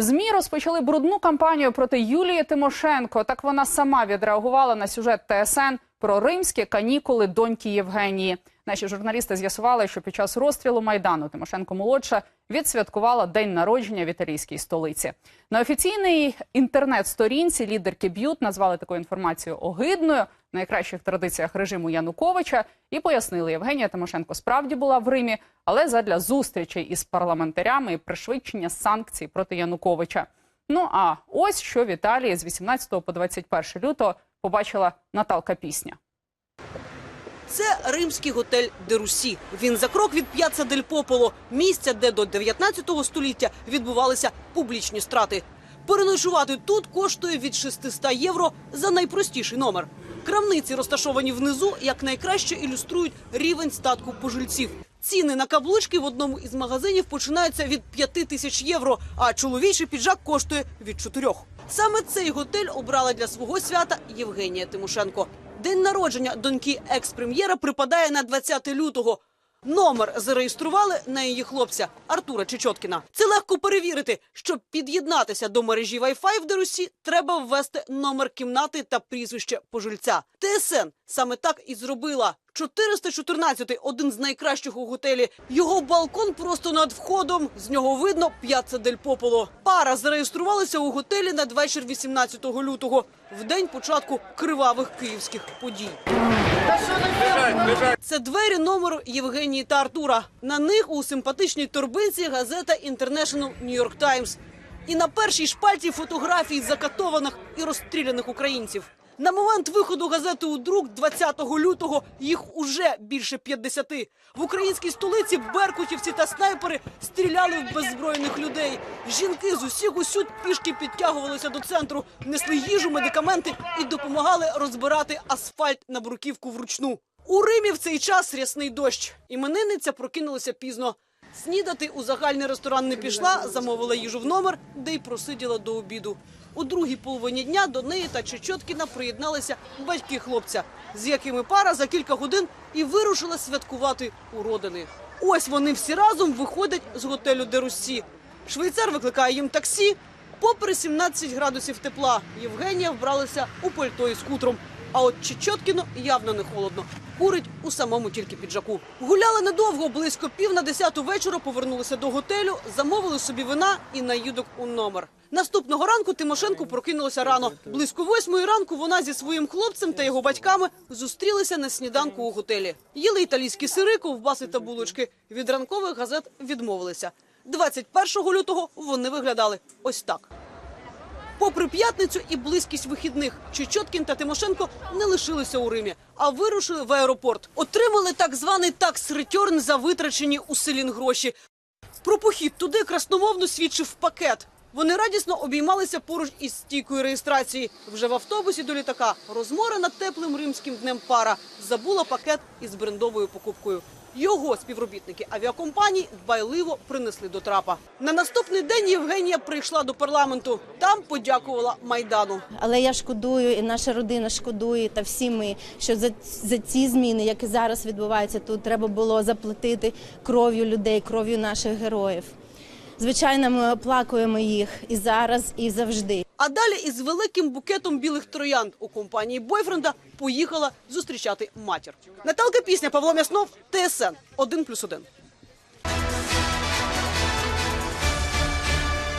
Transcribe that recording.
Змі розпочали брудну кампанію проти Юлії Тимошенко. Так вона сама відреагувала на сюжет ТСН про римські канікули доньки Євгенії. Наші журналісти з'ясували, що під час розстрілу майдану Тимошенко молодша відсвяткувала день народження в італійській столиці. На офіційній інтернет-сторінці лідерки Б'ют назвали таку інформацію огидною в найкращих традиціях режиму Януковича і пояснили, Євгенія Тимошенко справді була в Римі, але задля зустрічей із парламентарями і пришвидшення санкцій проти Януковича. Ну а ось що в Італії з 18 по 21 лютого побачила Наталка Пісня. Це римський готель де Русі. Він за крок від П'яцца дель Пополо, місця, де до 19 століття відбувалися публічні страти. Переночувати тут коштує від 600 євро за найпростіший номер. Крамниці, розташовані внизу, як найкраще ілюструють рівень статку пожильців. Ціни на каблучки в одному із магазинів починаються від 5 тисяч євро, а чоловічий піджак коштує від 4. Саме цей готель обрала для свого свята Євгенія Тимошенко. День народження доньки екс-прем'єра припадає на 20 лютого. Номер зареєстрували на її хлопця Артура Чечоткіна. Це легко перевірити. Щоб під'єднатися до мережі Wi-Fi в Дерусі, треба ввести номер кімнати та прізвище пожильця. ТСН саме так і зробила. 414 – один з найкращих у готелі. Його балкон просто над входом. З нього видно П'яцца дель Пополо. Пара зареєструвалася у готелі надвечір 18 лютого, в день початку кривавих київських подій. Це двері номеру Євгенії та Артура. На них у симпатичній торбинці газета New York Times. І на першій шпальті фотографії закатованих і розстріляних українців. На момент виходу газети у друк 20 лютого їх уже більше 50. В українській столиці беркутівці та снайпери стріляли в беззбройних людей. Жінки з усіх усюд пішки підтягувалися до центру, несли їжу, медикаменти і допомагали розбирати асфальт на бруківку вручну. У Римі в цей час рясний дощ. Іменинниця прокинулася пізно. Снідати у загальний ресторан не пішла, замовила їжу в номер, де й просиділа до обіду. У другій половині дня до неї та Чечоткіна приєдналися батьки хлопця, з якими пара за кілька годин і вирушила святкувати у родини. Ось вони всі разом виходять з готелю де Русі. Швейцар викликає їм таксі. Попри 17 градусів тепла, Євгенія вбралася у пальто із хутром. А от Чечоткіну явно не холодно. Курить у самому тільки піджаку. Гуляли недовго, близько пів на десяту вечора повернулися до готелю, замовили собі вина і наїдок у номер. Наступного ранку Тимошенко прокинулася рано. Близько восьмої ранку вона зі своїм хлопцем та його батьками зустрілися на сніданку у готелі. Їли італійські сири, ковбаси та булочки. Від ранкових газет відмовилися. 21 лютого вони виглядали ось так. Попри п'ятницю і близькість вихідних, Чечоткін та Тимошенко не лишилися у Римі, а вирушили в аеропорт. Отримали так званий такс-ретьорн за витрачені у селін гроші. Про похід туди красномовно свідчив пакет. Вони радісно обіймалися поруч із стійкою реєстрації. Вже в автобусі до літака розморена теплим римським днем пара забула пакет із брендовою покупкою. Його співробітники авіакомпаній дбайливо принесли до трапа. На наступний день Євгенія прийшла до парламенту. Там подякувала майдану. Але я шкодую, і наша родина шкодує, та всі ми, що за, за ці зміни, які зараз відбуваються тут, треба було заплатити кров'ю людей, кров'ю наших героїв. Звичайно, ми оплакуємо їх і зараз, і завжди. А далі із великим букетом білих троянд у компанії бойфренда поїхала зустрічати матір. Наталка пісня Павло Мяснов, ТСН 1+,1.